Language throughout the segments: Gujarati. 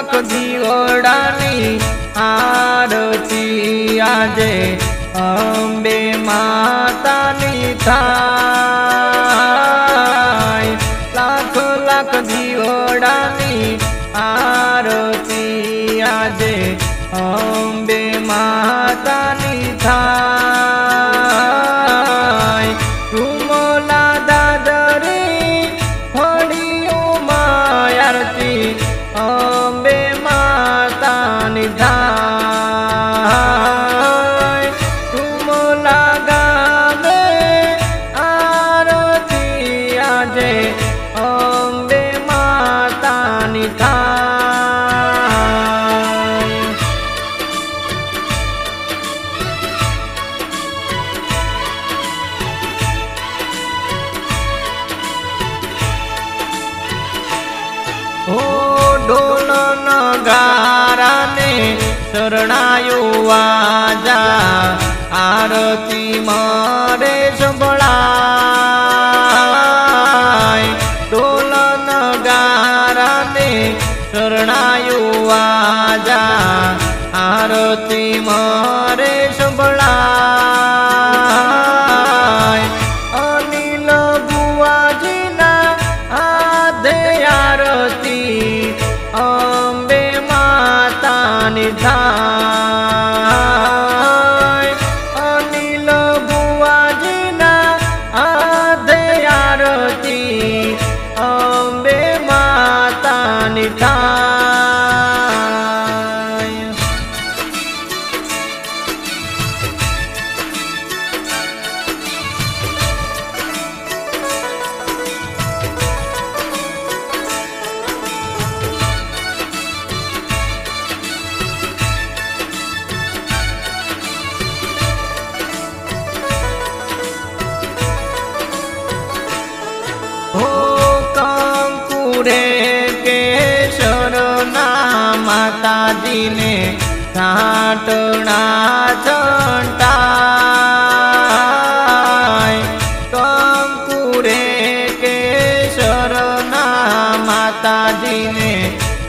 લાખ દીવડાની આરતી આજે અંબે માતાની થાય. લાખ લાખ દીવડાની આરતી આજે અંબે ઓ ઢોલ નગારાને શરણાયો વાજા, આરતી મારે સંભળાય. ઢોલ નગારાને શરણાયો વાજા, આરતી મારે સંભળાય. હો કંકુરે કેશરના માતાજીને ઘાટણા છંટાય કંકુરે કેશરના માતાજીને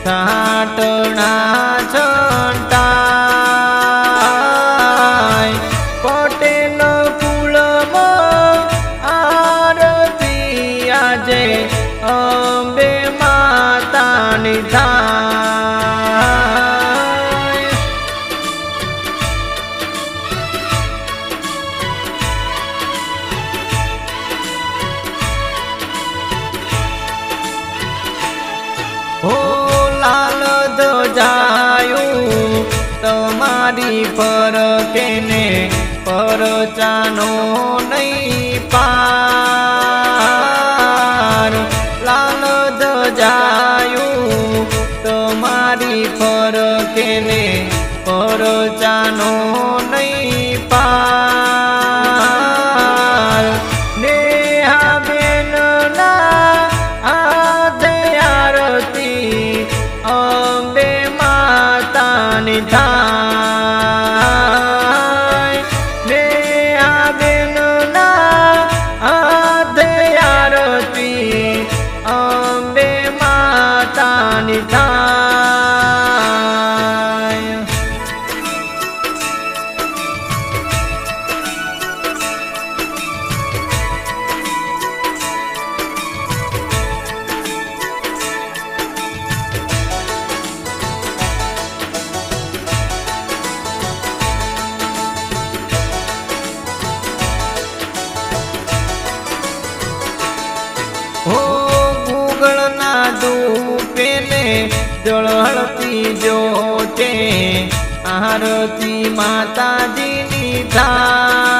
ઘાટણા તમારી પર કેને પરચાનો નહીં પાર લાલ ધજાયું તમારી પર કેને પરચાનો નહીં થાય જળહળતી જોતે આરતી માતાજીની થાય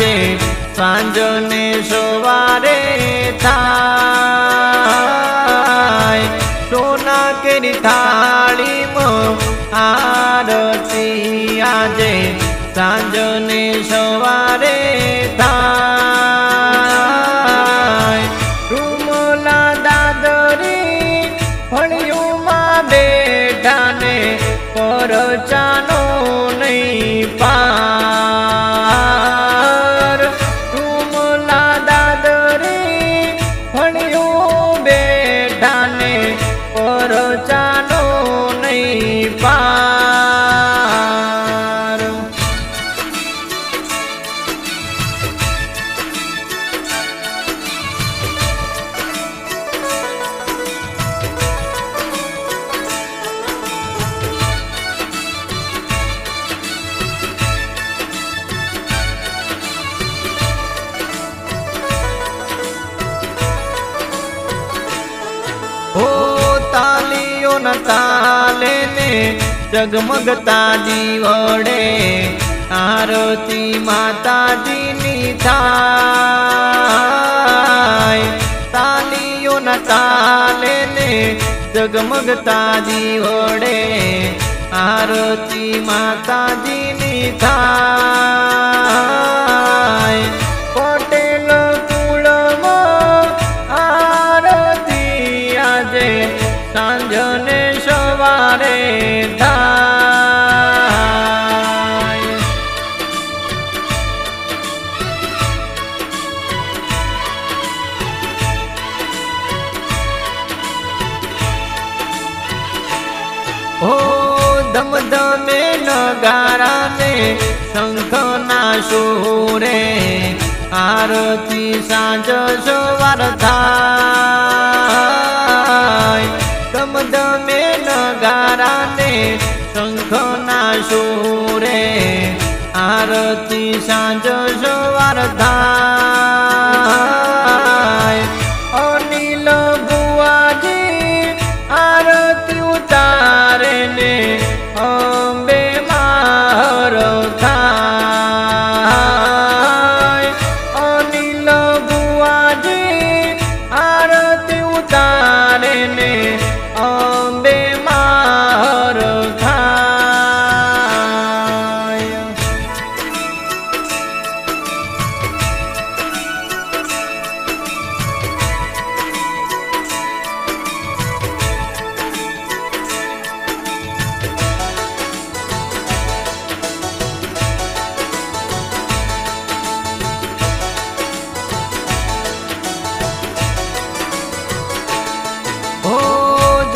આજે સાંજને સવારે થાય. સોના કેરી થાળીમાં આરતી આજે સાંજને સવારે થાય. રૂમલા દાદરી ફળિયુમાં બેઠાને પરચાનો પરચાનો જગમગતા જીવડે આરતી માતાજીની થાય. તાલીઓ ન તાલે ને જગમગતા જીવડે આરતી માતાજીની થાય. હો ધમધમે નગારાને શંખના સુરે આરતી સાંજ સવાર થાય. ધમધમે નગારાને શંખના સુરે આરતી સાંજ સવાર થાય.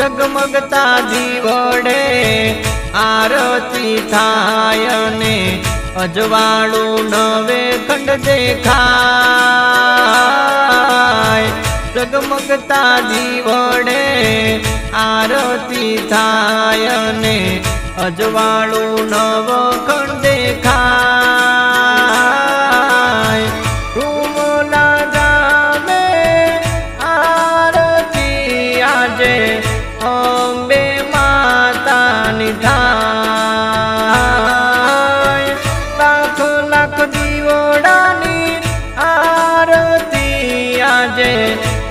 જગમગતા જીવડે આરતી થાય ને અજવાળું નવે ખંડ દેખાય. ઝગમગતા જીવડે આરતી થાય ને અજવાળું નવ ખંડ દેખાય.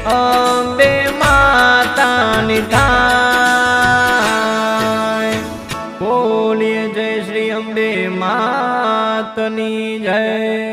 અંબે માતાની થાય બોલીએ જય શ્રી અંબે માતની જય.